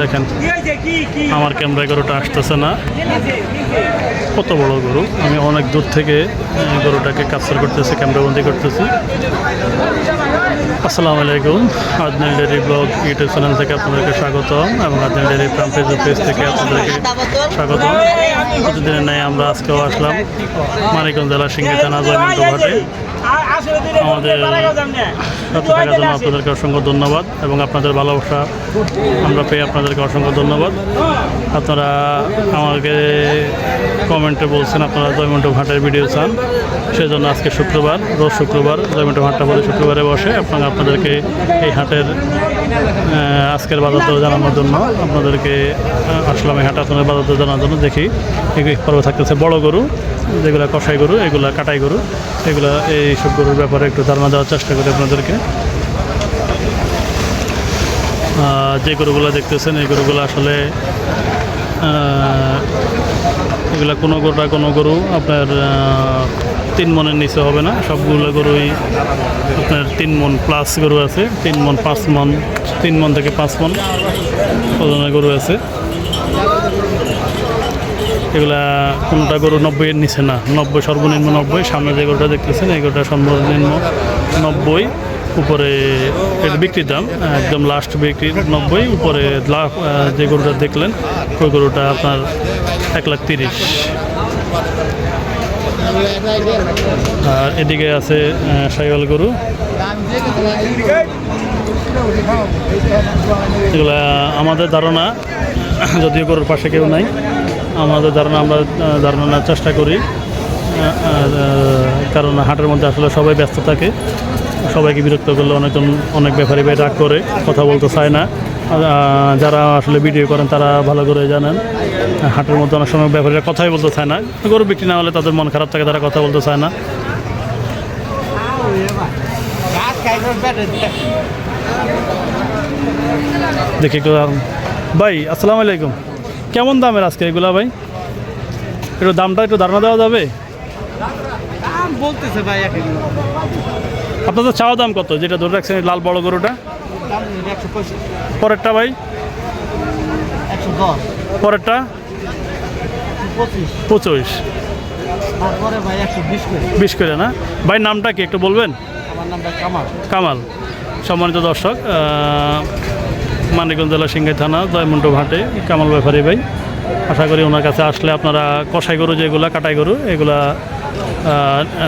দেখেন, আমার ক্যামেরায় গরুটা আসতেছে না। কত বড় গরু? আমি অনেক দূর থেকে গরুটাকে ক্যাপচার করতেছি ক্যামেরাবন্দি করতেছি। আসসালামু আলাইকুম Adnal dairy blog YouTube channel থেকে আপনাদেরকে স্বাগতম এবং Adnal dairy farm Facebook page থেকে আপনাদেরকে স্বাগতম। প্রতিদিনের ন্যায় আমরা আজকেও আসলাম মানিকগঞ্জ জেলার সিঙ্গি থানা জয়মন্ট ঘাটে আমাদের সাথে থাকার জন্য আপনাদেরকে অসংখ্য ধন্যবাদ এবং আপনাদের ভালোবাসা আমরা পেয়ে আপনাদেরকে অসংখ্য ধন্যবাদ। আপনারা আমাকে কমেন্টে বলছেন আপনারা জয়মন্ট ভাটের ভিডিও চান। সেজন্য আজকে শুক্রবার রোজ শুক্রবার জয়মন্ট ভাটটা বলে শুক্রবারে বসে আপনারা আপনাদেরকে এই হাটের আজকের বাজার দর জানানোর জন্য আপনাদেরকে আসলাম এই হাট বাজার দর জানানোর জন্য। দেখি, এই পর্ব থাকতেছে বড় গরু, যেগুলো কষাই গরু, এগুলা কাটাই গরু, এগুলো এই সব গরুর ব্যাপারে একটু ধারণা দেওয়ার চেষ্টা করি আপনাদেরকে। যে গরুগুলো দেখতেছেন, এই গরুগুলো আসলে এগুলা কোনো গরুটা কোনো গরু আপনার তিন মনের নিচে হবে না। সবগুলো গরুই আপনার তিন মন প্লাস গরু আছে। তিন মন পাঁচ মন, তিন মন থেকে পাঁচ মন ওজনের গরু আছে। এগুলা কোনটা গরু নব্বইয়ের নিচে না? নব্বই সর্বনিম্ন নব্বই। সামনে যে গরুটা দেখতেছেন, এই গরুটা সর্বনিম্ন নব্বই। উপরে এর বিক্রির দাম, একদম লাস্ট বিক্রি নব্বই। উপরে লাভ যে গরুটা দেখলেন, ওই গরুটা আপনার এক লাখ তিরিশ। আর এদিকে আছে সাইওয়াল গরু। এগুলা আমাদের ধারণা যদিও গরুর পাশে কেউ নাই আমাদের ধারণা আমরা আহ, ধারণা নেওয়ার চেষ্টা করি। কারণ হাটের মধ্যে আসলে সবাই ব্যস্ত থাকে। সবাইকে বিরক্ত করলে অনেকজন অনেক ব্যাপারী ভাই রাগ করে কথা বলতে চায় না। যারা আসলে ভিডিও করেন তারা ভালো করে জানেন। হাটের মধ্যে অনেক সময় ব্যাপারীরা কথাই বলতে চায় না। গরু বিক্রি না হলে তাদের মন খারাপ থাকে তারা কথা বলতে চায় না। দেখি একটু ভাই আসসালামু আলাইকুম। কেমন দামের আজকে এগুলা ভাই? একটু দামটা একটু ধারণা দেওয়া যাবে? বলতেছে ভাই আপনাদের চাওয়া দাম কত? যেটা ধরে রাখছেন লাল বড় গরুটা? পরেরটা ভাই? পরেরটা? পঁচিশ। বিশ করে। না? ভাই নামটা কি একটু বলবেন? কামাল। কামাল। সম্মানিত দর্শক মানিকগঞ্জ জেলা সিংহাই থানা জয়মন্ট ঘাটে কামাল ব্যাপারী ভাই। আশা করি ওনার কাছে আসলে আপনারা কষাই গরু যেগুলা কাটাই গরু এগুলা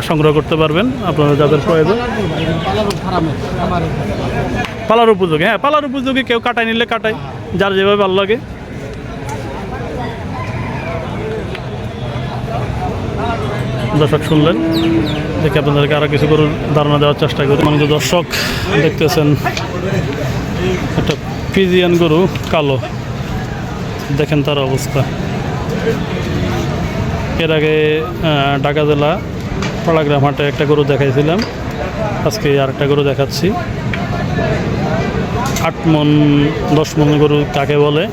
সংগ্রহ করতে পারবেন। আপনারা যাদের প্রয়োজন। পালার উপযোগী। হ্যাঁ পালার উপযোগী। কেউ কাটাই নিলে কাটাই যার যেভাবে ভালো লাগে। দর্শক শুনলেন, দেখে আপনাদেরকে আরও কিছু গরুর ধারণা দেওয়ার চেষ্টা করি। মানে দর্শক, দেখতেছেন একটা ফিজিয়ান গরু, কালো। দেখেন তার অবস্থা। এর আগে ঢাকা জেলা পাড়াগ্রাম হাটে একটা গরু দেখাইছিলাম। আজকে আর একটা গরু দেখাচ্ছি। আট মন, দশ মন গরু কাকে বলে?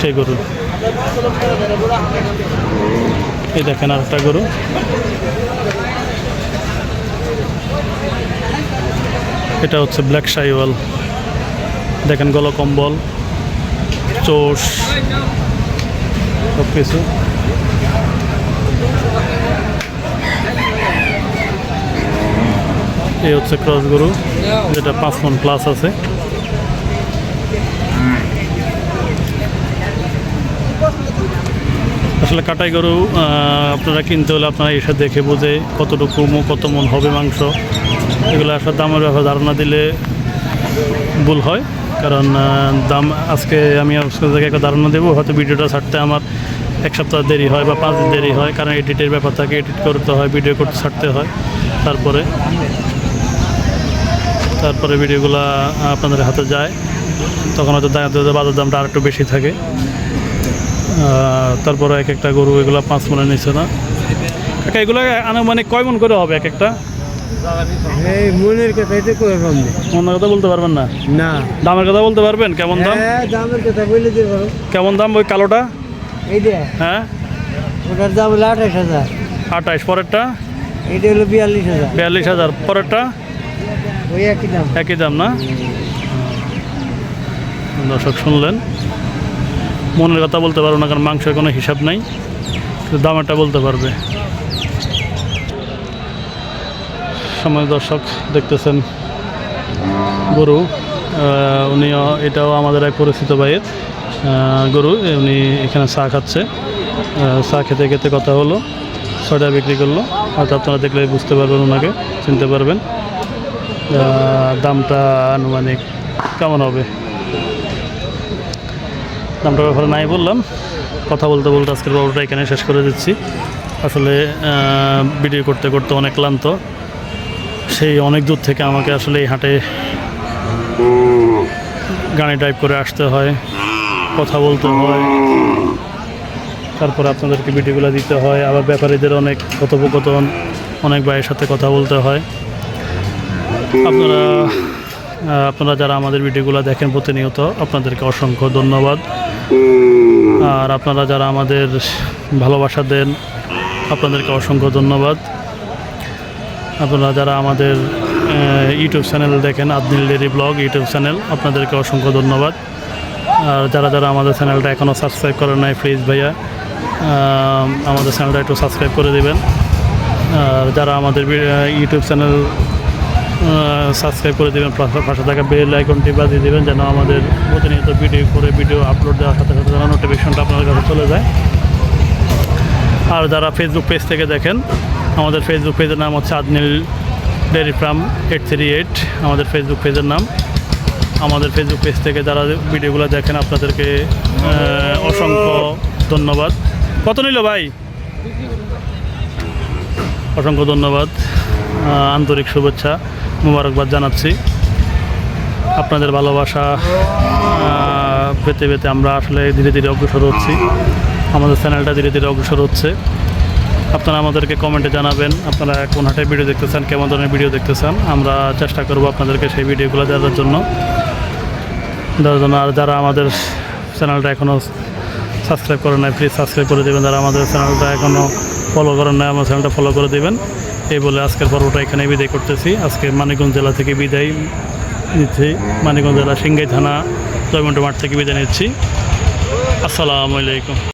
সেই গরু। এই দেখেন আর একটা গরু। এটা হচ্ছে ব্ল্যাক শাইওয়াল দেখেন গল কম্বল, চোষ সব কিছু এই হচ্ছে ক্রস গরু, যেটা পাঁচ মন প্লাস আছে। আসলে কাটাই গরু আপনারা কিনতে হলে আপনারা এসে দেখে বুঝে কতটুকু মো- কত মন হবে মাংস। এগুলো আসলে দামের ব্যাপারে ধারণা দিলে ভুল হয়। কারণ দাম আজকে আমি আজকে একটা ধারণা দেবো, হয়তো ভিডিওটা ছাড়তে আমার এক সপ্তাহ দেরি হয় বা পাঁচ দিন দেরি হয়, কারণ এডিটের ব্যাপার থাকে এডিট করতে হয় ভিডিও করতে ছাড়তে হয়। তারপরে তারপরে ভিডিওগুলো আপনাদের হাতে যায়। তখন হয়তো বাজার দামটা আর একটু বেশি থাকে। তারপরে এক একটা গরু এগুলো পাঁচ মনের নিচ্ছে না। কাকা এগুলো আনুমানিক কয় মন করে হবে এক একটা? এই মনের মনের কথা বলতে পারবেন না? না। দামের কথা বলতে পারবেন? কেমন দাম? হ্যাঁ দামের কথা বলে দিয়ে পারো কেমন দাম ওই কালোটা? হ্যাঁ? ওটার দাম হলো আঠাশ হাজার। পরেরটা? হলো বিয়াল্লিশ হাজার। বিয়াল্লিশ হাজার পরেরটা? ওই একই দাম। একই দাম না? দর্শক শুনলেন। মনের কথা বলতে পারব না, কারণ মাংসের কোনো হিসাব নাই। দামেরটা বলতে পারবে। সময় দর্শক, দেখতেছেন গরু। উনিও এটাও আমাদের এক পরিচিত ভাইয়ের গরু। উনি এখানে চা খাচ্ছে। চা খেতে খেতে কথা হলো, ছয়টা বিক্রি করল। হয়তো আপনারা দেখলে বুঝতে পারবেন ওনাকে, চিনতে পারবেন। দামটা আনুমানিক কেমন হবে? দামটার ব্যাপারে নাই বললাম। কথা বলতে বলতে আজকের পর্বটা এখানে শেষ করে দিচ্ছি। আসলে ভিডিও করতে করতে অনেক ক্লান্ত। সেই অনেক দূর থেকে আমাকে আসলে এই হাটে গাড়ি ড্রাইভ করে আসতে হয়, কথা বলতে হয়। তারপরে আপনাদেরকে ভিডিওগুলো দিতে হয়, আবার ব্যাপারীদের অনেক কথোপকথন, অনেক ভাইয়ের সাথে কথা বলতে হয়। আপনারা আপনারা যারা আমাদের ভিডিওগুলো দেখেন প্রতিনিয়ত, আপনাদেরকে অসংখ্য ধন্যবাদ। আর আপনারা যারা আমাদের ভালোবাসা দেন, আপনাদেরকে অসংখ্য ধন্যবাদ। আপনারা যারা আমাদের ইউটিউব চ্যানেল দেখেন, Adnil dairy blog YouTube channel, আপনাদেরকে অসংখ্য ধন্যবাদ। আর যারা যারা আমাদের চ্যানেলটা এখনও সাবস্ক্রাইব করেন নাই প্লিজ ভাইয়া আমাদের চ্যানেলটা একটু সাবস্ক্রাইব করে দিবেন। আর যারা আমাদের ইউটিউব চ্যানেল সাবস্ক্রাইব করে দেবেন, পাশে- থাকা বেল আইকনটি বাজিয়ে দেবেন যেন আমাদের প্রতিনিয়ত ভিডিও করে ভিডিও আপলোড দেওয়ার সাথে সাথে যেন নোটিফিকেশনটা আপনার কাছে চলে যায়। আর যারা ফেসবুক পেজ থেকে দেখেন, আমাদের ফেসবুক পেজের নাম হচ্ছে Adnil dairy farm eight three eight আমাদের ফেসবুক পেজের নাম। আমাদের ফেসবুক পেজ থেকে যারা ভিডিওগুলো দেখেন, আপনাদেরকে অসংখ্য ধন্যবাদ। কত নিল ভাই? অসংখ্য ধন্যবাদ। আন্তরিক শুভেচ্ছা। মুবারকবাদ জানাচ্ছি। আপনাদের ভালোবাসা পেতে পেতে আমরা আসলে ধীরে ধীরে অগ্রসর হচ্ছি। আমাদের চ্যানেলটা ধীরে ধীরে অগ্রসর হচ্ছে। আপনারা আমাদেরকে কমেন্টে জানাবেন, আপনারা কোন হাটে ভিডিও দেখতে চান কেমন ধরনের ভিডিও দেখতে চান আমরা চেষ্টা করব আপনাদেরকে সেই ভিডিওগুলো দেওয়ার জন্য। দেওয়ার জন্য আর যারা আমাদের চ্যানেলটা এখনও সাবস্ক্রাইব করেন নাই প্লিজ সাবস্ক্রাইব করে দেবেন। যারা আমাদের চ্যানেলটা এখনও ফলো করেন নাই, আমার চ্যানেলটা ফলো করে দেবেন। এই বলে আজকের পর্বটা এখানে বিদায় করতেছি। আজকে মানিকগঞ্জ জেলা থেকে বিদায় নিচ্ছি। মানিকগঞ্জ জেলা সিংগাই থানা জয়মন্ড মাঠ থেকে বিদায় নিচ্ছি। আসসালামু আলাইকুম।